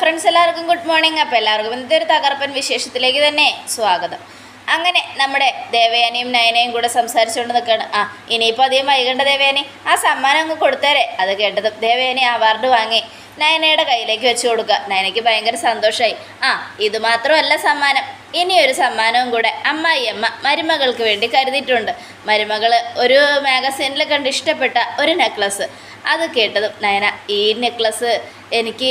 Friends എല്ലാവർക്കും good morning അപ്പോൾ എല്ലാവർക്കും ഇന്നത്തെ ഒരു തകർപ്പൻ വിശേഷത്തിലേക്ക് തന്നെ സ്വാഗതം. അങ്ങനെ നമ്മുടെ ദേവയാനിയും നയനയും കൂടെ സംസാരിച്ചുകൊണ്ട് നിൽക്കുകയാണ് ആ ഇനിയിപ്പോൾ അധികം വൈകേണ്ട ദേവയാനി ആ സമ്മാനം അങ്ങ് കൊടുത്തേരെ. അത് കേട്ടത് ദേവയാനി അവാർഡ് വാങ്ങി നയനയുടെ കയ്യിലേക്ക് വെച്ച് കൊടുക്കുക. നയനയ്ക്ക് ഭയങ്കര സന്തോഷമായി ആ ഇത് മാത്രമല്ല സമ്മാനം. ഇനിയൊരു സമ്മാനവും കൂടെ അമ്മായിയമ്മ മരുമകൾക്ക് വേണ്ടി കരുതിയിട്ടുണ്ട്. മരുമകൾ ഒരു മാഗസീനിൽ കണ്ട് ഇഷ്ടപ്പെട്ട ഒരു നെക്ലസ് അത് കേട്ടതും നയന ഈ നെക്ലസ് എനിക്ക്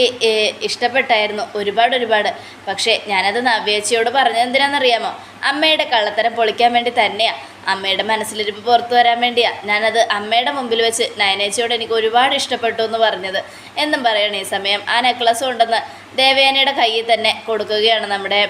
ഇഷ്ടപ്പെട്ടായിരുന്നു. ഒരുപാട് ഒരുപാട്. പക്ഷേ ഞാനത് നവ്യേച്ചിയോട് പറഞ്ഞത് എന്തിനാണെന്നറിയാമോ അമ്മയുടെ കള്ളത്തരം പൊളിക്കാൻ വേണ്ടി തന്നെയാ. അമ്മയുടെ മനസ്സിലിരുമ്പ് പുറത്തു വരാൻ വേണ്ടിയാണ് ഞാനത് അമ്മയുടെ മുമ്പിൽ വെച്ച് നയനേച്ചിയോട് എനിക്ക് ഒരുപാട് ഇഷ്ടപ്പെട്ടു എന്ന് പറഞ്ഞത്. എന്നും പറയണം ഈ സമയം. ആ നെക്ലസ് ഉണ്ടെന്ന് ദേവയാനിയുടെ കയ്യിൽ തന്നെ കൊടുക്കുകയാണ് നമ്മുടെ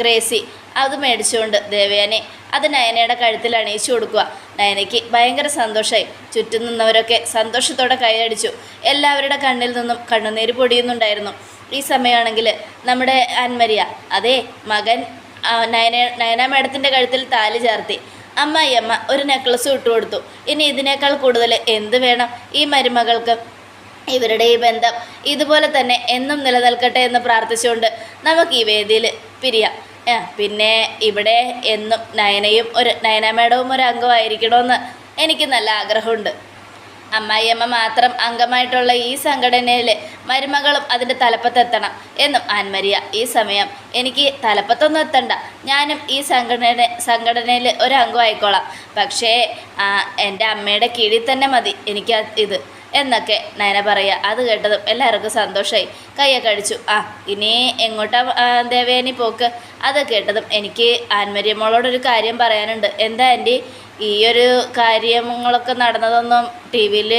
ഗ്രേസി. അത് മേടിച്ചുകൊണ്ട് ദേവയാനി അത് നയനയുടെ കഴുത്തിൽ അണിയിച്ചു കൊടുക്കുക. നയനയ്ക്ക് ഭയങ്കര സന്തോഷമായി ചുറ്റും നിന്നവരൊക്കെ സന്തോഷത്തോടെ കൈയടിച്ചു. എല്ലാവരുടെ കണ്ണിൽ നിന്നും കണ്ണുനീര് പൊടിയുന്നുണ്ടായിരുന്നു. ഈ സമയമാണെങ്കിൽ നമ്മുടെ അൻമരിയ അതെ മകൻ നയന നയന മേഡത്തിന്റെ കഴുത്തിൽ താലി ചേർത്തി. അമ്മായിയമ്മ ഒരു നെക്ലസ് ഇട്ടു കൊടുത്തു. ഇനി ഇതിനേക്കാൾ കൂടുതൽ എന്ത് വേണം? ഈ മരുമകൾക്ക് ഇവരുടെ ഈ ബന്ധം ഇതുപോലെ തന്നെ എന്നും നിലനിൽക്കട്ടെ എന്ന് പ്രാർത്ഥിച്ചുകൊണ്ട് നമുക്ക് ഈ വേദിയിൽ പിരിയാം. പിന്നെ ഇവിടെ എന്നും നയനയും ഒരു നയന മേഡവും ഒരു അംഗമായിരിക്കണമെന്ന് എനിക്ക് നല്ല ആഗ്രഹമുണ്ട്. അമ്മായിയമ്മ മാത്രം അംഗമായിട്ടുള്ള ഈ സംഘടനയിൽ മരുമകളും അതിന്റെ തലപ്പത്തെത്തണം എന്നും ആൻമരിയ ഈ സമയം എനിക്ക് തലപ്പത്തൊന്നും എത്തണ്ട. ഞാനും ഈ സംഘടന സംഘടനയിൽ ഒരു അംഗമായിക്കോളാം. പക്ഷേ എന്റെ അമ്മയുടെ കീഴിൽ തന്നെ മതി എനിക്ക് ഇത് എന്നൊക്കെ നയന പറയുക. അത് കേട്ടതും എല്ലാവർക്കും സന്തോഷമായി കയ്യൊക്കെ അടിച്ചു. ആ ഇനി എങ്ങോട്ടാ ദേവേനി പോക്ക്? അത് കേട്ടതും എനിക്ക് ആൻമരിയമ്മോളോടൊരു കാര്യം പറയാനുണ്ട്. എന്താ ആന്റി? ഈ ഒരു കാര്യങ്ങളൊക്കെ നടന്നതൊന്നും ടി വിയിൽ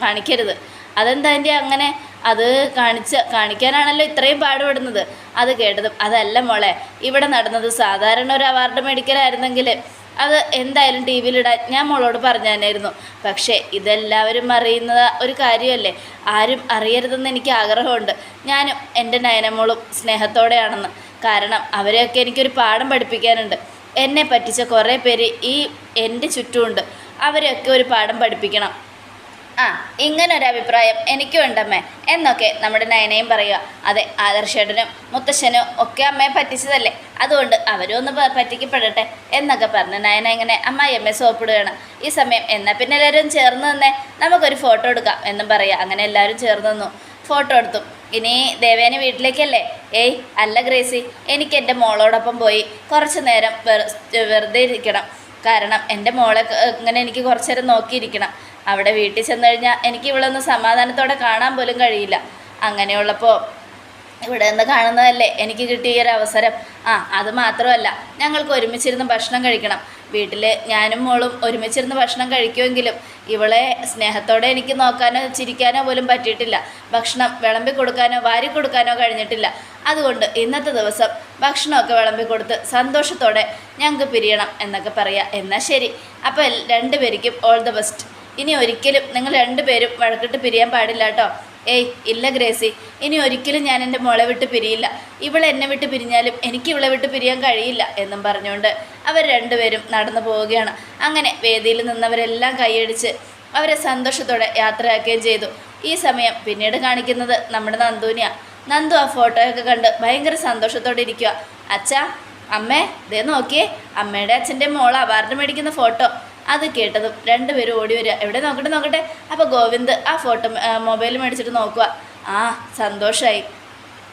കാണിക്കരുത്. അതെന്താ എന്റെ അങ്ങനെ? അത് കാണിച്ച കാണിക്കാനാണല്ലോ ഇത്രയും പാടുപെടുന്നത്. അത് കേട്ടതും അതല്ല മോളെ ഇവിടെ നടന്നത് സാധാരണ ഒരു അവാർഡ് മേടിക്കലായിരുന്നെങ്കിൽ അത് എന്തായാലും ടി വിയിലിടാൻ ഞാൻ മോളോട് പറഞ്ഞു പക്ഷേ ഇതെല്ലാവരും അറിയുന്ന ഒരു കാര്യമല്ലേ? ആരും അറിയരുതെന്ന് എനിക്ക് ആഗ്രഹമുണ്ട്. ഞാനും എന്റെ നയനമോളും സ്നേഹത്തോടെയാണെന്ന്. കാരണം അവരെയൊക്കെ എനിക്കൊരു പാഠം പഠിപ്പിക്കാനുണ്ട്. എന്നെ പറ്റിച്ച കുറേ പേര് ഈ എന്റെ ചുറ്റുമുണ്ട്. അവരെയൊക്കെ ഒരു പാഠം പഠിപ്പിക്കണം. ആ ഇങ്ങനൊരു അഭിപ്രായം എനിക്കും ഉണ്ടമ്മേ. എന്നൊക്കെ നമ്മുടെ നയനയും പറയുക അതെ ആദർശേട്ടനും മുത്തശ്ശനും ഒക്കെ അമ്മയെ പറ്റിച്ചതല്ലേ. അതുകൊണ്ട് അവരും ഒന്ന് പറ്റിക്കപ്പെടട്ടെ എന്നൊക്കെ പറഞ്ഞ് നയന ഇങ്ങനെ അമ്മായി അമ്മയെ സോപ്പിടുകയാണ്. ഈ സമയം എന്നാൽ പിന്നെ എല്ലാവരും ചേർന്ന് നിന്നേ. നമുക്കൊരു ഫോട്ടോ എടുക്കാം എന്നും പറയുക അങ്ങനെ എല്ലാവരും ചേർന്ന് നിന്നു. ഫോട്ടോ എടുത്തു. ഇനി ദേവേനെ വീട്ടിലേക്കല്ലേ? ഏയ് അല്ല ഗ്രേസി. എനിക്ക് എന്റെ മോളോടൊപ്പം പോയി കുറച്ച് നേരം വെറുതെ ഇരിക്കണം. കാരണം എന്റെ മോളെ ഇങ്ങനെ എനിക്ക് കുറച്ചു നേരം നോക്കിയിരിക്കണം. അവിടെ വീട്ടിൽ ചെന്ന് കഴിഞ്ഞാൽ എനിക്ക് ഇവിടെ ഒന്ന് സമാധാനത്തോടെ കാണാൻ പോലും കഴിയില്ല. അങ്ങനെയുള്ളപ്പോൾ ഇവിടെ നിന്ന് കാണുന്നതല്ലേ എനിക്ക് കിട്ടിയ ഒരു അവസരം. ആ അത് മാത്രമല്ല ഞങ്ങൾക്ക് ഒരുമിച്ചിരുന്ന് ഭക്ഷണം കഴിക്കണം. വീട്ടിൽ ഞാനും മോളും ഒരുമിച്ചിരുന്ന് ഭക്ഷണം കഴിക്കുമെങ്കിലും ഇവളെ സ്നേഹത്തോടെ എനിക്ക് നോക്കാനോ ചിരിക്കാനോ പോലും പറ്റിയിട്ടില്ല. ഭക്ഷണം വിളമ്പി കൊടുക്കാനോ വാരി കൊടുക്കാനോ കഴിഞ്ഞിട്ടില്ല. അതുകൊണ്ട് ഇന്നത്തെ ദിവസം ഭക്ഷണമൊക്കെ വിളമ്പി കൊടുത്ത് സന്തോഷത്തോടെ ഞങ്ങൾക്ക് പിരിയണം എന്നൊക്കെ പറയാം. എന്നാൽ ശരി. അപ്പോൾ രണ്ടുപേർക്കും ഓൾ ദ ബെസ്റ്റ് ഇനി ഒരിക്കലും നിങ്ങൾ രണ്ടുപേരും വഴക്കിട്ട് പിരിയാൻ പാടില്ല കേട്ടോ. ഏയ് ഇല്ല ഗ്രേസി. ഇനി ഒരിക്കലും ഞാൻ എന്റെ മോളെ വിട്ട് പിരിയില്ല. ഇവളെന്നെ വിട്ട് പിരിഞ്ഞാലും എനിക്ക് ഇവളെ വിട്ട് പിരിയാൻ കഴിയില്ല എന്നും പറഞ്ഞുകൊണ്ട് അവർ രണ്ടുപേരും നടന്നു പോവുകയാണ്. അങ്ങനെ വേദിയിൽ നിന്നവരെല്ലാം കൈയടിച്ച് അവരെ സന്തോഷത്തോടെ യാത്രയാക്കുകയും ചെയ്തു. ഈ സമയം പിന്നീട് കാണിക്കുന്നത് നമ്മുടെ നന്ദുവിനെയാണ് നന്ദു ആ ഫോട്ടോയൊക്കെ കണ്ട് ഭയങ്കര സന്തോഷത്തോടെ ഇരിക്കുക അച്ഛാ അമ്മേ ദേ നോക്കിയേ അമ്മയുടെ അച്ഛന്റെ മോൾ അവാർഡ് മേടിക്കുന്ന ഫോട്ടോ. അത് കേട്ടതും രണ്ടുപേരും ഓടി വരിക. എവിടെ? നോക്കട്ടെ നോക്കട്ടെ. അപ്പോൾ ഗോവിന്ദ് ആ ഫോട്ടോ മൊബൈൽ മേടിച്ചിട്ട് നോക്കുക ആ സന്തോഷമായി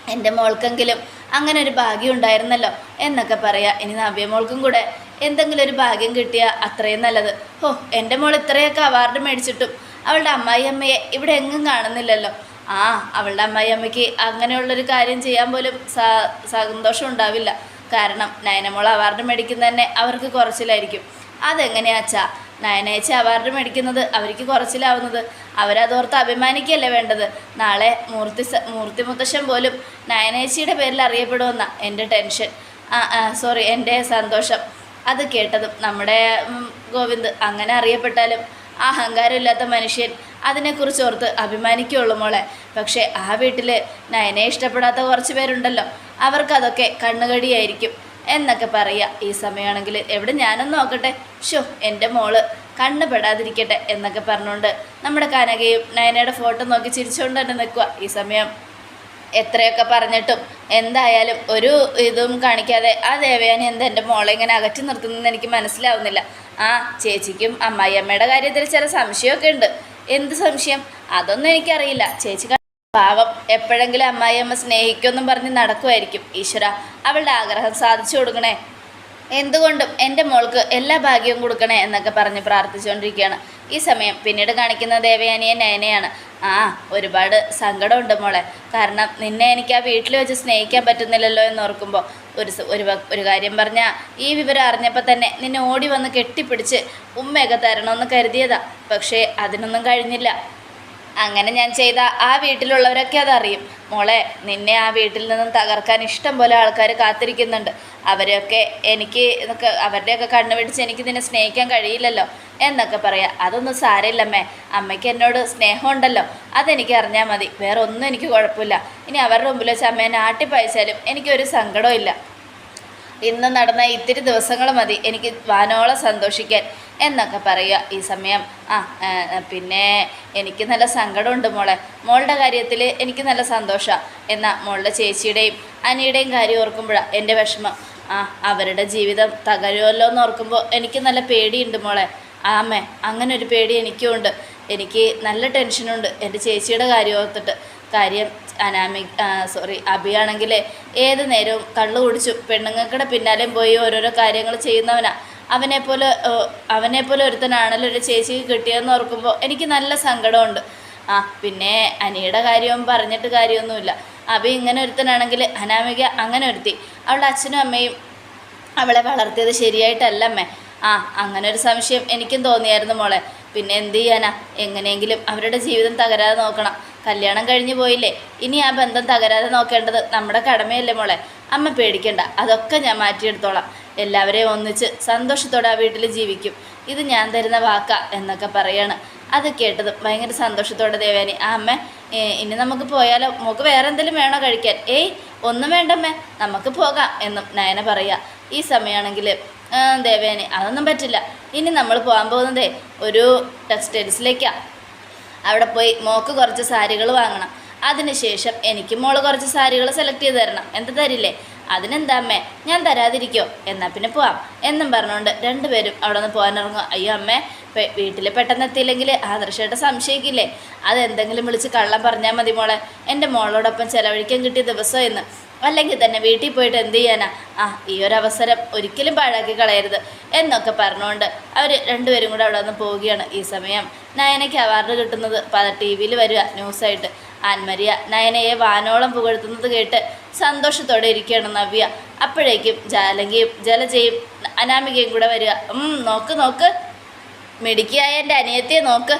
എന്റെ മോൾക്കെങ്കിലും അങ്ങനെ ഒരു ഭാഗ്യം ഉണ്ടായിരുന്നല്ലോ എന്നൊക്കെ പറയാം. ഇനി നവ്യ മോൾക്കും കൂടെ എന്തെങ്കിലും ഒരു ഭാഗ്യം കിട്ടിയാൽ അത്രയും നല്ലത്. ഓ എന്റെ മോൾ ഇത്രയൊക്കെ അവാർഡ് മേടിച്ചിട്ടും അവളുടെ അമ്മായി അമ്മയെ ഇവിടെ എങ്ങും കാണുന്നില്ലല്ലോ. ആ അവളുടെ അമ്മായി അമ്മയ്ക്ക് അങ്ങനെയുള്ളൊരു കാര്യം ചെയ്യാൻ പോലും സന്തോഷം ഉണ്ടാവില്ല. കാരണം നയനമോൾ അവാർഡ് മേടിക്കുന്നതന്നെ അവർക്ക് കുറച്ചിലായിരിക്കും. അതെങ്ങനെയാച്ചാ നയനയച്ച അവാർഡ് മേടിക്കുന്നത് അവർക്ക് കുറച്ചിലാവുന്നത്. അവരതോർത്ത് അഭിമാനിക്കുകയല്ലേ വേണ്ടത്? നാളെ മൂർത്തി മൂർത്തി മുത്തശ്ശൻ പോലും നയനേച്ചിയുടെ പേരിൽ അറിയപ്പെടുമെന്ന എന്റെ ടെൻഷൻ. സോറി എന്റെ സന്തോഷം. അത് കേട്ടതും നമ്മുടെ ഗോവിന്ദ് അങ്ങനെ അറിയപ്പെട്ടാലും ആ അഹങ്കാരമില്ലാത്ത മനുഷ്യൻ അതിനെക്കുറിച്ച് ഓർത്ത് അഭിമാനിക്കുള്ളൂ മോളെ. പക്ഷേ ആ വീട്ടിൽ നയനെ ഇഷ്ടപ്പെടാത്ത കുറച്ച് പേരുണ്ടല്ലോ. അവർക്കതൊക്കെ കണ്ണുകടിയായിരിക്കും. എന്നൊക്കെ പറയുക ഈ സമയമാണെങ്കിൽ എവിടെ ഞാനൊന്ന് നോക്കട്ടെ? ഷോ എന്റെ മോൾ കണ്ണ് പെടാതിരിക്കട്ടെ എന്നൊക്കെ പറഞ്ഞുകൊണ്ട് നമ്മുടെ കനകയും നയനയുടെ ഫോട്ടോ നോക്കി ചിരിച്ചുകൊണ്ട് തന്നെ നിൽക്കുക ഈ സമയം എത്രയൊക്കെ പറഞ്ഞിട്ടും എന്തായാലും ഒരു ഇതും കാണിക്കാതെ ആ ദേവയാനി എന്താ എന്റെ മോളെ ഇങ്ങനെ അകറ്റി നിർത്തുന്നതെന്ന് എനിക്ക് മനസ്സിലാവുന്നില്ല. ആ ചേച്ചിക്കും അമ്മായിയമ്മയുടെ കാര്യത്തിൽ ചില സംശയമൊക്കെ ഉണ്ട്. എന്ത് സംശയം? അതൊന്നും എനിക്കറിയില്ല. ചേച്ചി പാവം എപ്പോഴെങ്കിലും അമ്മായിയമ്മ സ്നേഹിക്കുമെന്നും പറഞ്ഞ് നടക്കുമായിരിക്കും. ഈശ്വര അവളുടെ ആഗ്രഹം സാധിച്ചു കൊടുക്കണേ. എന്തുകൊണ്ടും എന്റെ മോൾക്ക് എല്ലാ ഭാഗ്യവും കൊടുക്കണേ എന്നൊക്കെ പറഞ്ഞ് പ്രാർത്ഥിച്ചുകൊണ്ടിരിക്കുകയാണ്. ഈ സമയം പിന്നീട് കാണിക്കുന്ന ദേവയാനിയെ നയനയാണ്. ആ ഒരുപാട് സങ്കടമുണ്ട് മോളെ. കാരണം നിന്നെ എനിക്ക് ആ വീട്ടിൽ വെച്ച് സ്നേഹിക്കാൻ പറ്റുന്നില്ലല്ലോ എന്ന് ഓർക്കുമ്പോൾ ഒരു ഒരു ഒരു കാര്യം പറഞ്ഞാൽ ഈ വിവരം അറിഞ്ഞപ്പോൾ തന്നെ നിന്നെ ഓടി വന്ന് കെട്ടിപ്പിടിച്ച് ഉമ്മയൊക്കെ തരണമെന്ന് കരുതിയതാ. പക്ഷേ അതിനൊന്നും കഴിഞ്ഞില്ല. അങ്ങനെ ഞാൻ ചെയ്ത ആ വീട്ടിലുള്ളവരൊക്കെ അതറിയും. മോളെ നിന്നെ ആ വീട്ടിൽ നിന്നും തകർക്കാൻ ഇഷ്ടം പോലെ ആൾക്കാർ കാത്തിരിക്കുന്നുണ്ട്. അവരെയൊക്കെ എനിക്ക് അവരുടെയൊക്കെ കണ്ണു പിടിച്ച് എനിക്ക് നിന്നെ സ്നേഹിക്കാൻ കഴിയില്ലല്ലോ എന്നൊക്കെ പറയാം. അതൊന്നും സാരമില്ലമ്മേ. അമ്മയ്ക്ക് എന്നോട് സ്നേഹമുണ്ടല്ലോ. അതെനിക്ക് അറിഞ്ഞാൽ മതി. വേറെ ഒന്നും എനിക്ക് കുഴപ്പമില്ല. ഇനി അവരുടെ മുമ്പിൽ വെച്ച് അമ്മേനെ ആട്ടിപ്പയച്ചാലും എനിക്കൊരു സങ്കടവും ഇല്ല. ഇന്ന് നടന്ന ഇത്തിരി ദിവസങ്ങൾ മതി. എനിക്ക് വാനോളം സന്തോഷിക്കാൻ എന്നൊക്കെ പറയുക ഈ സമയം. ആ പിന്നെ എനിക്ക് നല്ല സങ്കടമുണ്ട് മോളെ. മോളുടെ കാര്യത്തിൽ എനിക്ക് നല്ല സന്തോഷമാണ് എന്നാൽ മോളുടെ ചേച്ചിയുടെയും അനിയുടെയും കാര്യം ഓർക്കുമ്പോഴാണ് എന്റെ വിഷമം. ആ അവരുടെ ജീവിതം തകരുമല്ലോ എന്ന് ഓർക്കുമ്പോൾ എനിക്ക് നല്ല പേടിയുണ്ട് മോളെ. ആമേ അങ്ങനെ ഒരു പേടി എനിക്കും ഉണ്ട് എനിക്ക് നല്ല ടെൻഷനുണ്ട് എന്റെ ചേച്ചിയുടെ കാര്യം ഓർത്തിട്ട്. കാര്യം അനാമി സോറി അഭിയാണെങ്കിൽ ഏത് നേരവും കള്ളു കുടിച്ചു. പെണ്ണുങ്ങൾക്കിടെ പിന്നാലെയും പോയി ഓരോരോ കാര്യങ്ങൾ ചെയ്യുന്നവനാ. അവനെപ്പോലെ അവനെപ്പോലെ ഒരുത്തനാണല്ലോ ഒരു ചേച്ചിക്ക് കിട്ടിയതെന്ന് ഓർക്കുമ്പോൾ എനിക്ക് നല്ല സങ്കടമുണ്ട്. ആ പിന്നെ അനിയുടെ കാര്യവും പറഞ്ഞിട്ട് കാര്യമൊന്നുമില്ല. അഭി ഇങ്ങനെ ഒരുത്തനാണെങ്കിൽ അനാമിക അങ്ങനെ ഒരുത്തി. അവളുടെ അച്ഛനും അമ്മയും അവളെ വളർത്തിയത് ശരിയായിട്ടല്ല അമ്മേ. ആ അങ്ങനെ ഒരു സംശയം എനിക്കും തോന്നിയായിരുന്നു മോളെ. പിന്നെ എന്ത് ചെയ്യാനാ? എങ്ങനെയെങ്കിലും അവരുടെ ജീവിതം തകരാതെ നോക്കണം. കല്യാണം കഴിഞ്ഞു പോയില്ലേ? ഇനി ആ ബന്ധം തകരാതെ നോക്കേണ്ടത് നമ്മുടെ കടമയല്ലേ മോളെ? അമ്മ പേടിക്കണ്ട അതൊക്കെ ഞാൻ മാറ്റിയെടുത്തോളാം. എല്ലാവരെയും ഒന്നിച്ച് സന്തോഷത്തോടെ ആ വീട്ടിൽ ജീവിക്കും. ഇത് ഞാൻ തരുന്ന വാക്ക എന്നൊക്കെ പറയാണ്. അത് കേട്ടത് ഭയങ്കര സന്തോഷത്തോടെ ദേവേനി ആ അമ്മ ഇനി നമുക്ക് പോയാലോ? നമുക്ക് വേറെ എന്തെങ്കിലും വേണോ കഴിക്കാൻ? ഏയ് ഒന്നും വേണ്ടമ്മേ നമുക്ക് പോകാം എന്നും നയന പറയുക ഈ സമയമാണെങ്കിൽ ദേവേനെ അതൊന്നും പറ്റില്ല. ഇനി നമ്മൾ പോകാൻ പോകുന്നതേ ഒരു ടെക്സ്റ്റൈൽസിലേക്കാണ് അവിടെ പോയി മോക്ക് കുറച്ച് സാരികൾ വാങ്ങണം. അതിനുശേഷം എനിക്ക് മോൾ കുറച്ച് സാരികൾ സെലക്ട് ചെയ്ത് തരണം. എന്ത് തരില്ലേ? അതിനെന്താ അമ്മേ? ഞാൻ തരാതിരിക്കോ? എന്നാൽ പിന്നെ പോവാം. എന്നും പറഞ്ഞുകൊണ്ട് രണ്ടുപേരും അവിടെ നിന്ന് പോകാനിറങ്ങും അയ്യോ അമ്മേ വീട്ടിൽ പെട്ടെന്ന് എത്തിയില്ലെങ്കിൽ ആദർശമായിട്ട് സംശയിക്കില്ലേ? അതെന്തെങ്കിലും വിളിച്ച് കള്ളം പറഞ്ഞാൽ മതി മോളെ. എന്റെ മോളോടൊപ്പം ചിലവഴിക്കാൻ കിട്ടിയ ദിവസം എന്ന് അല്ലെങ്കിൽ തന്നെ വീട്ടിൽ പോയിട്ട് എന്ത് ചെയ്യാനാ? ആ ഈ ഒരു അവസരം ഒരിക്കലും പാഴാക്കി കളയരുത്. എന്നൊക്കെ പറഞ്ഞുകൊണ്ട് അവർ രണ്ടുപേരും കൂടെ അവിടെ നിന്ന് പോവുകയാണ് ഈ സമയം. നയനയ്ക്ക് അവാർഡ് കിട്ടുന്നത്. പല ടി വിയിൽ വരിക ന്യൂസായിട്ട്. ആൻമരിയ നയനയെ വാനോളം പുകഴ്ത്തുന്നത് കേട്ട് സന്തോഷത്തോടെ ഇരിക്കുകയാണ് നവ്യ. അപ്പോഴേക്കും ജാലങ്കയും ജലജയും അനാമികയും കൂടെ വരിക. നോക്ക് നോക്ക്. മിടുക്കിയായ എന്റെ അനിയത്തിയെ നോക്ക്.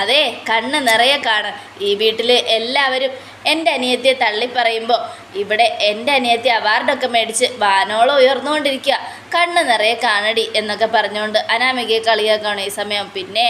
അതെ കണ്ണ് നിറയെ കാണും. ഈ വീട്ടിൽ എല്ലാവരും എന്റെ അനിയത്തിയെ തള്ളിപ്പറയുമ്പോൾ ഇവിടെ എന്റെ അനിയത്തി അവാർഡൊക്കെ മേടിച്ച് വാനോളം ഉയർന്നുകൊണ്ടിരിക്കുക. കണ്ണ് നിറയെ കാണടി എന്നൊക്കെ പറഞ്ഞുകൊണ്ട് അനാമികയെ കളിയാക്കുകയാണ് ഈ സമയം. പിന്നെ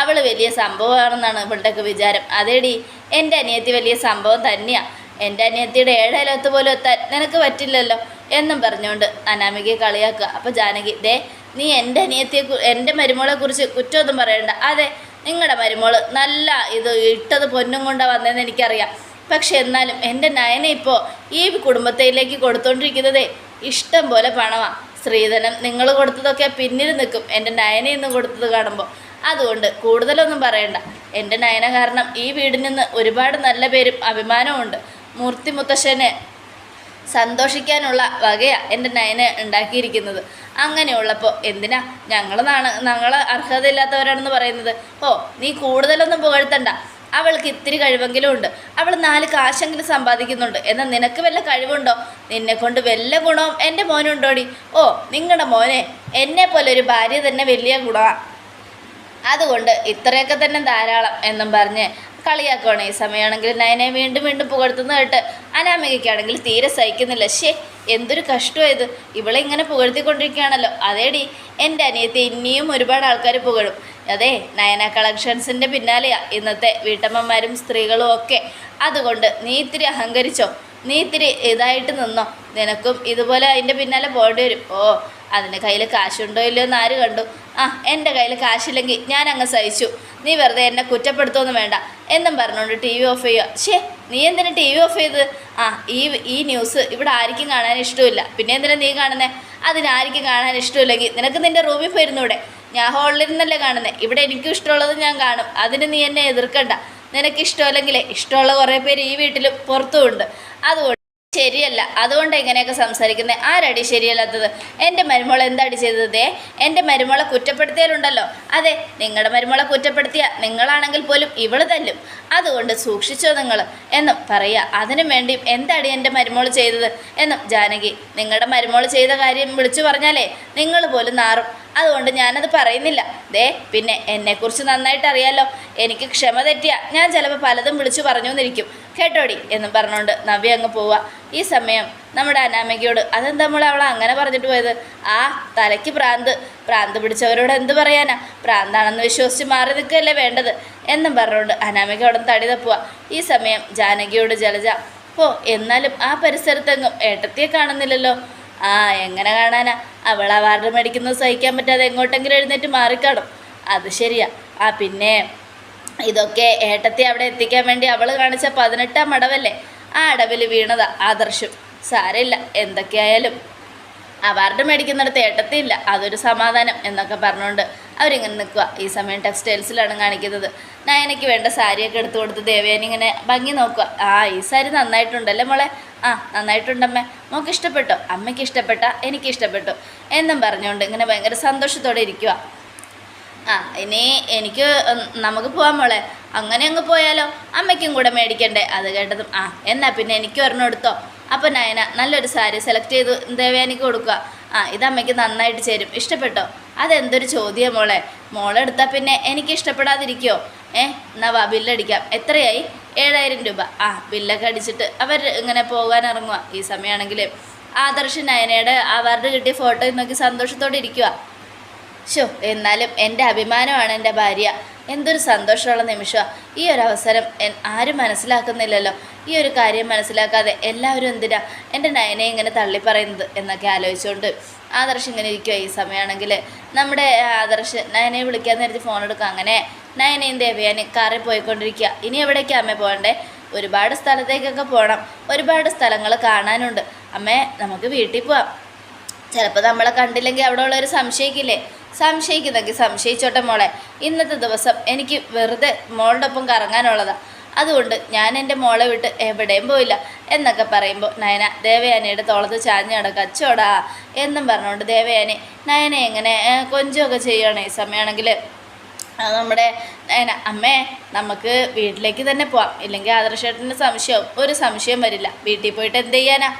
അവൾ വലിയ സംഭവമാണെന്നാണ് ഇവളുടെയൊക്കെ വിചാരം. അതേടി എന്റെ അനിയത്തി വലിയ സംഭവം തന്നെയാണ് എന്റെ അനിയത്തിയുടെ ഏഴേലത്ത് പോലും എത്താൻ നിനക്ക് പറ്റില്ലല്ലോ എന്നും പറഞ്ഞുകൊണ്ട് അനാമികയെ കളിയാക്കുക. അപ്പോൾ ജാനകി ദേ നീ എന്റെ അനിയത്തിയെ എന്റെ മരുമോളെക്കുറിച്ച് കുറ്റമൊന്നും പറയണ്ട. അതെ നിങ്ങളുടെ മരുമോൾ നല്ല ഇത് ഇട്ടത് പൊന്നും കൊണ്ടാണ് വന്നതെന്ന് എനിക്കറിയാം. പക്ഷെ എന്നാലും എന്റെ നയന ഇപ്പോൾ ഈ കുടുംബത്തിലേക്ക് കൊടുത്തോണ്ടിരിക്കുന്നതേ ഇഷ്ടം പോലെ പണമാണ് സ്ത്രീധനം നിങ്ങൾ കൊടുത്തതൊക്കെ പിന്നിൽ നിൽക്കും. എന്റെ നയനെ ഇന്ന് കൊടുത്തത് കാണുമ്പോൾ. അതുകൊണ്ട് കൂടുതലൊന്നും പറയണ്ട. എന്റെ നയന കാരണം ഈ വീടിൽ നിന്ന് ഒരുപാട് നല്ല പേരും അഭിമാനവും ഉണ്ട് മൂർത്തി മുത്തശ്ശനെ സന്തോഷിക്കാനുള്ള വകയാണ് എന്റെ നയന് ഉണ്ടാക്കിയിരിക്കുന്നത്. അങ്ങനെയുള്ളപ്പോൾ എന്തിനാ ഞങ്ങൾ നാണ് ഞങ്ങൾ അർഹതയില്ലാത്തവരാണെന്ന് പറയുന്നത്? ഓ നീ കൂടുതലൊന്നും പുകഴ്ത്തണ്ട. അവൾക്ക് ഇത്തിരി കഴിവെങ്കിലും ഉണ്ട്. അവൾ നാല് കാശെങ്കിലും സമ്പാദിക്കുന്നുണ്ട്. എന്നാൽ നിനക്ക് വല്ല കഴിവുണ്ടോ? നിന്നെക്കൊണ്ട് വല്ല ഗുണവും എന്റെ മോനുണ്ടോടി? ഓ നിങ്ങളുടെ മോനെ. എന്നെ പോലെ ഒരു ഭാര്യ തന്നെ വലിയ ഗുണമാണ് അതുകൊണ്ട് ഇത്രയൊക്കെ തന്നെ ധാരാളം എന്നും പറഞ്ഞ് കളിയാക്കുവാണ് ഈ സമയമാണെങ്കിൽ നയനെ വീണ്ടും വീണ്ടും പുകഴ്ത്തുന്നത് കേട്ട് അനാമികയ്ക്കാണെങ്കിൽ തീരെ സഹിക്കുന്നില്ല. ശേ എന്തൊരു കഷ്ടമായത് ഇവളെ ഇങ്ങനെ പുകഴ്ത്തിക്കൊണ്ടിരിക്കുകയാണല്ലോ. അതേടി എന്റെ അനിയത്തെ ഇനിയും ഒരുപാട് ആൾക്കാർ പുകഴും. അതെ നയന കളക്ഷൻസിന്റെ പിന്നാലെയാ ഇന്നത്തെ വീട്ടമ്മമാരും സ്ത്രീകളും ഒക്കെ. അതുകൊണ്ട് നീ ഇത്തിരി അഹങ്കരിച്ചോ? നീ ഇത്തിരി ഇതായിട്ട് നിന്നോ? നിനക്കും ഇതുപോലെ അതിന്റെ പിന്നാലെ പോകേണ്ടി വരും. ഓ അതിന് കയ്യിൽ കാശുണ്ടോ ഇല്ലയോ എന്ന് ആര് കണ്ടു? ആ എന്റെ കയ്യിൽ കാശില്ലെങ്കിൽ ഞാൻ അങ്ങ് സഹിച്ചു. നീ വെറുതെ എന്നെ കുറ്റപ്പെടുത്തൊന്നും വേണ്ട. എന്നും പറഞ്ഞുകൊണ്ട് ടി വി ഓഫ് ചെയ്യുക ഷേ നീ എന്തിനാ ടി വി ഓഫ് ചെയ്ത് ആ ഈ ഈ ന്യൂസ് ഇവിടെ ആർക്കും കാണാൻ ഇഷ്ടമില്ല. പിന്നെ എന്തിനാ നീ കാണുന്നത് അതിനാർക്കും കാണാൻ ഇഷ്ടമില്ലെങ്കിൽ നിനക്ക് നിന്റെ റൂമിൽ പോയിരുന്നൂടെ? ഞാൻ ഹോളിലിരുന്നല്ലേ കാണുന്നത് ഇവിടെ എനിക്കും ഇഷ്ടമുള്ളത് ഞാൻ കാണും. അതിന് നീ എന്നെ എതിർക്കണ്ട. നിനക്ക് ഇഷ്ടമല്ലെങ്കിൽ ഇഷ്ടമുള്ള കുറേ പേര് ഈ വീട്ടിലും പുറത്തുമുണ്ട്. അതുകൊണ്ട് ശരിയല്ല. അതുകൊണ്ട് എങ്ങനെയൊക്കെ സംസാരിക്കുന്നത് ആരടി ശരിയല്ലാത്തത്? എന്റെ മരുമോൾ എന്താടി ചെയ്തത്? എന്റെ മരുമോളെ കുറ്റപ്പെടുത്തിയാലുണ്ടല്ലോ. അതെ നിങ്ങളുടെ മരുമോളെ കുറ്റപ്പെടുത്തിയ നിങ്ങളാണെങ്കിൽ പോലും ഇവൾ തല്ലും. അതുകൊണ്ട് സൂക്ഷിച്ചോ നിങ്ങൾ എന്നും പറയുക. അതിനും വേണ്ടിയും എന്താടി എന്റെ മരുമോൾ ചെയ്തത്? എന്നും ജാനകി നിങ്ങളുടെ മരുമോൾ ചെയ്ത കാര്യം വിളിച്ചു പറഞ്ഞാലേ നിങ്ങൾ പോലും നാറും. അതുകൊണ്ട് ഞാനത് പറയുന്നില്ല. ദേ പിന്നെ എന്നെക്കുറിച്ച് നന്നായിട്ട് അറിയാലോ എനിക്ക് ക്ഷമ തെറ്റിയ ഞാൻ ചിലപ്പോൾ പലതും വിളിച്ചു പറഞ്ഞു എന്നിരിക്കും കേട്ടോടി എന്നും പറഞ്ഞുകൊണ്ട് നവ്യ അങ്ങ് പോവുക. ഈ സമയം നമ്മുടെ അനാമികയോട് അതെന്താ നമ്മൾ അവളെ അങ്ങനെ പറഞ്ഞിട്ട് പോയത്? ആ തലയ്ക്ക് പ്രാന്ത്. പ്രാന്ത് പിടിച്ചവരോട് എന്ത് പറയാനാ? പ്രാന്താണെന്ന് വിശ്വസിച്ച് മാറി നിൽക്കുകയല്ലേ വേണ്ടത്? എന്നും പറഞ്ഞുകൊണ്ട് അനാമിക അവിടെ തടി തപ്പുക. ഈ സമയം ജാനകിയോട് ജലജ ഓ എന്നാലും ആ പരിസരത്തെങ്ങും ഏട്ടത്തിയെ കാണുന്നില്ലല്ലോ. ആ എങ്ങനെ കാണാനാ? അവൾ അവാർഡ് മേടിക്കുന്നത് സഹിക്കാൻ പറ്റാതെ എങ്ങോട്ടെങ്കിലും എഴുന്നേറ്റ് മാറിക്കാണും. അത് ശരിയാ. ആ പിന്നെ ഇതൊക്കെ ഏട്ടത്തെ അവിടെ എത്തിക്കാൻ വേണ്ടി അവൾ കാണിച്ച പതിനെട്ടാം അടവല്ലേ? ആ അടവിൽ വീണതാ ആദർശം. സാരമില്ല എന്തൊക്കെയായാലും. അവാർഡ് മേടിക്കുന്നിടത്ത് ഏട്ടത്തിയില്ല അതൊരു സമാധാനം എന്നൊക്കെ പറഞ്ഞുകൊണ്ട് അവരിങ്ങനെ നിൽക്കുക ഈ സമയം ടെക്സ്റ്റൈൽസിലാണ് കാണിക്കുന്നത്. നയനയ്ക്ക് വേണ്ട സാരിയൊക്കെ എടുത്തു കൊടുത്ത് ദേവേനിങ്ങനെ ഭംഗി നോക്കുക ആ ഈ സാരി നന്നായിട്ടുണ്ടല്ലേ മോളെ? ആ നന്നായിട്ടുണ്ടമ്മേ. മോൾക്ക് ഇഷ്ടപ്പെട്ടോ? അമ്മയ്ക്ക് ഇഷ്ടപ്പെട്ട എനിക്ക് ഇഷ്ടപ്പെട്ടു എന്നും പറഞ്ഞുകൊണ്ട് ഇങ്ങനെ ഭയങ്കര സന്തോഷത്തോടെ ഇരിക്കുക ആ ഇനി എനിക്ക് നമുക്ക് പോവാം മോളെ. അങ്ങനെ അങ്ങ് പോയാലോ? അമ്മയ്ക്കും കൂടെ മേടിക്കണ്ടേ? അത് കേട്ടതും ആ എന്നാ പിന്നെ എനിക്ക് ഒരെണ്ണം എടുത്തോ. അപ്പം നയന നല്ലൊരു സാരി സെലക്ട് ചെയ്ത് ദേവയാനിക്ക് കൊടുക്കുക. ആ ഇത് അമ്മയ്ക്ക് നന്നായിട്ട് ചേരും. ഇഷ്ടപ്പെട്ടോ? അതെന്തൊരു ചോദ്യം മോളെ. മോളെടുത്താൽ പിന്നെ എനിക്ക് ഇഷ്ടപ്പെടാതിരിക്കുമോ ഏ എന്നാ വാ ബില്ലടിക്കാം എത്രയായി? ഏഴായിരം രൂപ. ആ ബില്ലൊക്കെ അടിച്ചിട്ട് അവർ ഇങ്ങനെ പോകാൻ ഇറങ്ങുക ഈ സമയമാണെങ്കിൽ ആദർശ് നയനയുടെ അവാർഡ് കിട്ടിയ ഫോട്ടോ നോക്കി സന്തോഷത്തോടെ ഇരിക്കുക ഷോ എന്നാലും എന്റെ അഭിമാനമാണ് എന്റെ ഭാര്യ. എന്തൊരു സന്തോഷമുള്ള നിമിഷമാണ് ഈ ഒരു അവസരം ആരും മനസ്സിലാക്കുന്നില്ലല്ലോ. ഈ ഒരു കാര്യം മനസ്സിലാക്കാതെ എല്ലാവരും എന്തിനാ എന്റെ നയനെ ഇങ്ങനെ തള്ളിപ്പറയുന്നത് എന്നൊക്കെ ആലോചിച്ചുകൊണ്ട് ആദർശ് ഇങ്ങനെ ഇരിക്കുക ഈ സമയമാണെങ്കിൽ. നമ്മുടെ ആദർശ് നയനെ വിളിക്കാൻ നേരത്തെ ഫോൺ എടുക്കുക അങ്ങനെ നയനയും ദേവയാനും കാറിൽ പോയിക്കൊണ്ടിരിക്കുക ഇനി എവിടേക്കാണ് അമ്മ പോകണ്ടേ? ഒരുപാട് സ്ഥലത്തേക്കൊക്കെ പോകണം. ഒരുപാട് സ്ഥലങ്ങൾ കാണാനുണ്ട്. അമ്മേ നമുക്ക് വീട്ടിൽ പോവാം. ചിലപ്പോൾ നമ്മളെ കണ്ടില്ലെങ്കിൽ അവിടെ ഉള്ളവർ സംശയിക്കില്ലേ സംശയിക്കുന്നെങ്കിൽ സംശയിച്ചോട്ടെ മോളെ. ഇന്നത്തെ ദിവസം എനിക്ക് വെറുതെ മോളുടെ ഒപ്പം കറങ്ങാനുള്ളതാണ് അതുകൊണ്ട് ഞാൻ എന്റെ മോളെ വിട്ട് എവിടെയും പോയില്ല. എന്നൊക്കെ പറയുമ്പോൾ നയന ദേവയാനയുടെ തോളത്ത് ചാഞ്ഞ് കിടക്കുക അച്ചോടാ. എന്നും പറഞ്ഞുകൊണ്ട് ദേവയാനി നയന എങ്ങനെ കൊഞ്ചൊക്കെ ചെയ്യുകയാണ് ഈ സമയമാണെങ്കിൽ നമ്മുടെ നയന അമ്മേ നമുക്ക് വീട്ടിലേക്ക് തന്നെ പോവാം. ഇല്ലെങ്കിൽ ആദർശേട്ടന്റെ സംശയവും ഒരു സംശയം വരില്ല. വീട്ടിൽ പോയിട്ട് എന്ത് ചെയ്യാനാ?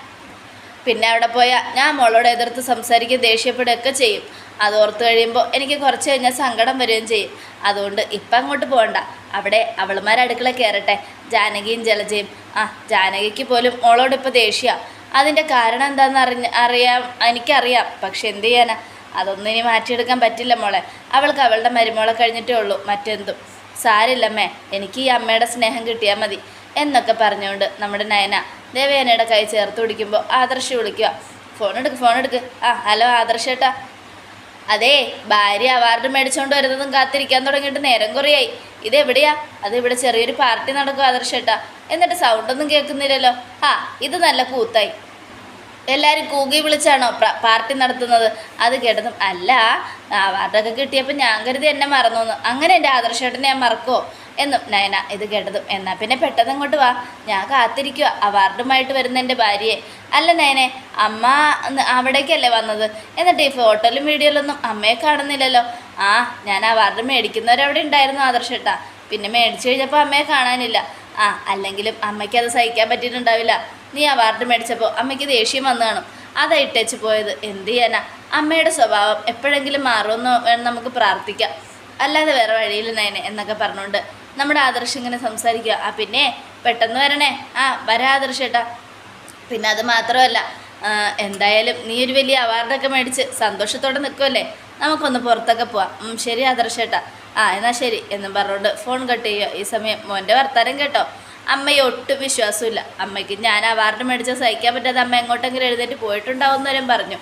പിന്നെ അവിടെ പോയാൽ ഞാൻ മോളോട് എതിർത്ത് സംസാരിക്കുകയും ദേഷ്യപ്പെടുകയൊക്കെ ചെയ്യും. അത് ഓർത്ത് കഴിയുമ്പോൾ എനിക്ക് കുറച്ച് കഴിഞ്ഞാൽ സങ്കടം വരികയും ചെയ്യും. അതുകൊണ്ട് ഇപ്പം അങ്ങോട്ട് പോകണ്ട. അവിടെ അവളുമാർ അടുക്കള കയറട്ടെ ജാനകിയും ജലജയും. ആ ജാനകിക്ക് പോലും ഓളോട് ഇപ്പോൾ ദേഷ്യമാണ് അതിന്റെ കാരണം എന്താണെന്ന് അറിഞ്ഞ അറിയാം എനിക്കറിയാം. പക്ഷെ എന്ത് ചെയ്യാനാ? അതൊന്നും ഇനി മാറ്റിയെടുക്കാൻ പറ്റില്ല മോളെ. അവൾക്ക് അവളുടെ മരുമോളെ കഴിഞ്ഞിട്ടേ ഉള്ളൂ മറ്റെന്തും. സാരില്ലമ്മേ എനിക്ക് ഈ അമ്മയുടെ സ്നേഹം കിട്ടിയാൽ മതി. എന്നൊക്കെ പറഞ്ഞുകൊണ്ട് നമ്മുടെ നയന ദേവയാനയുടെ കൈ ചേർത്ത് പിടിക്കുമ്പോൾ ആദർശ് വിളിക്കുക ഫോൺ എടുക്ക് ഫോൺ എടുക്ക് ആ ഹലോ ആദർശേട്ടാ അതെ ഭാര്യ അവാർഡ് മേടിച്ചോണ്ട് വരുന്നതും കാത്തിരിക്കാൻ തുടങ്ങിയിട്ട് നേരം കുറയായി. ഇതെവിടെയാ? ഇവിടെ ചെറിയൊരു പാർട്ടി നടക്കും ആദർശേട്ടാ എന്നിട്ട് സൗണ്ടൊന്നും കേൾക്കുന്നില്ലല്ലോ. ആ ഇത് നല്ല കൂത്തായി. എല്ലാവരും കൂകി വിളിച്ചാണോ പാർട്ടി നടത്തുന്നത്? അത് കേട്ടതും അല്ല അവാർഡൊക്കെ കിട്ടിയപ്പോൾ ഞാൻ കരുതി എന്നെ മറന്നു അങ്ങനെ എന്റെ ആദർശേട്ടനെ ഞാൻ മറക്കുമോ എന്നും നയന ഇത് കേട്ടതും. എന്നാൽ പിന്നെ പെട്ടെന്ന് ഇങ്ങോട്ട് വാ. ഞാൻ കാത്തിരിക്കുക അവാർഡുമായിട്ട് വരുന്ന എന്റെ ഭാര്യയെ. അല്ല നയനെ അമ്മ അവിടേക്കല്ലേ വന്നത്? എന്നിട്ട് ഈ ഫോട്ടോയിലും വീഡിയോയിലൊന്നും അമ്മയെ കാണുന്നില്ലല്ലോ. ആ ഞാൻ അവാർഡ് മേടിക്കുന്നവരവിടെ ഉണ്ടായിരുന്നു ആദർശേട്ടാ പിന്നെ മേടിച്ചു കഴിഞ്ഞപ്പോൾ അമ്മയെ കാണാനില്ല. ആ അല്ലെങ്കിലും അമ്മയ്ക്ക് അത് സഹിക്കാൻ പറ്റിയിട്ടുണ്ടാവില്ല. നീ അവാർഡ് മേടിച്ചപ്പോൾ അമ്മയ്ക്ക് ദേഷ്യം വന്നു കാണും. അതാ ഇട്ടേച്ച് പോയത്. എന്ത് ചെയ്യാനാ? അമ്മയുടെ സ്വഭാവം എപ്പോഴെങ്കിലും മാറുമെന്ന് നമുക്ക് പ്രാർത്ഥിക്കാം. അല്ലാതെ വേറെ വഴിയില്ല നയനെ എന്നൊക്കെ പറഞ്ഞുകൊണ്ട് നമ്മുടെ ആദർശ് ഇങ്ങനെ സംസാരിക്കുക. ആ പിന്നെ പെട്ടെന്ന് വരണേ. ആ വരാ ആദർശേട്ടാ പിന്നെ അത് മാത്രമല്ല എന്തായാലും നീ ഒരു വലിയ അവാർഡൊക്കെ മേടിച്ച് സന്തോഷത്തോടെ നിൽക്കുമല്ലേ നമുക്കൊന്ന് പുറത്തൊക്കെ പോവാം. ശരി ആദർശേട്ടാ ആ എന്നാൽ ശരി എന്നും പറഞ്ഞുകൊണ്ട് ഫോൺ കട്ട് ചെയ്യുക. ഈ സമയം മോന്റെ വർത്താനം കേട്ടോ. അമ്മയെ ഒട്ടും വിശ്വാസമില്ല അമ്മയ്ക്ക് ഞാൻ അവാർഡ് മേടിച്ച സഹിക്കാൻ പറ്റാതെ അമ്മ എങ്ങോട്ടെങ്കിലും എഴുന്നേറ്റ് പോയിട്ടുണ്ടാവുന്നവരും പറഞ്ഞു.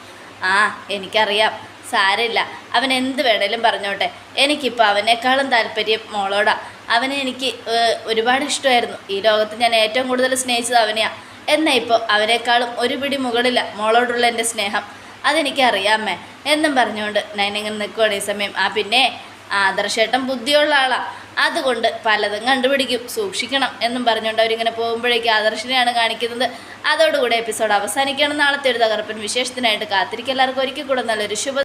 ആ എനിക്കറിയാം. സാരമില്ല. അവൻ എന്ത് വേണേലും പറഞ്ഞോട്ടെ. എനിക്കിപ്പോൾ അവനേക്കാളും താല്പര്യം മോളോടാ. അവനെ എനിക്ക് ഒരുപാട് ഇഷ്ടമായിരുന്നു. ഈ ലോകത്ത് ഞാൻ ഏറ്റവും കൂടുതൽ സ്നേഹിച്ചത് അവനെയാണ് എന്നാൽ ഇപ്പോൾ അവനേക്കാളും ഒരു പിടി മുകളില്ല മോളോടുള്ള എന്റെ സ്നേഹം. അതെനിക്കറിയാമേ എന്നും പറഞ്ഞുകൊണ്ട് നൈനിങ്ങനെ നിൽക്കുവാണ് ഈ സമയം. ആ പിന്നെ ആദർശേട്ടൻ ബുദ്ധിയുള്ള ആളാണ് അതുകൊണ്ട് പലതും കണ്ടുപിടിക്കും. സൂക്ഷിക്കണം എന്നും പറഞ്ഞുകൊണ്ട് അവരിങ്ങനെ പോകുമ്പോഴേക്കും ആദർശനെയാണ് കാണിക്കുന്നത്. അതോടുകൂടെ എപ്പിസോഡ് അവസാനിക്കണം നാളത്തെ ഒരു തകർപ്പൻ വിശേഷത്തിനായിട്ട് കാത്തിരിക്കും എല്ലാവർക്കും ഒരിക്കൽ കൂടെ നല്ലൊരു ശുഭ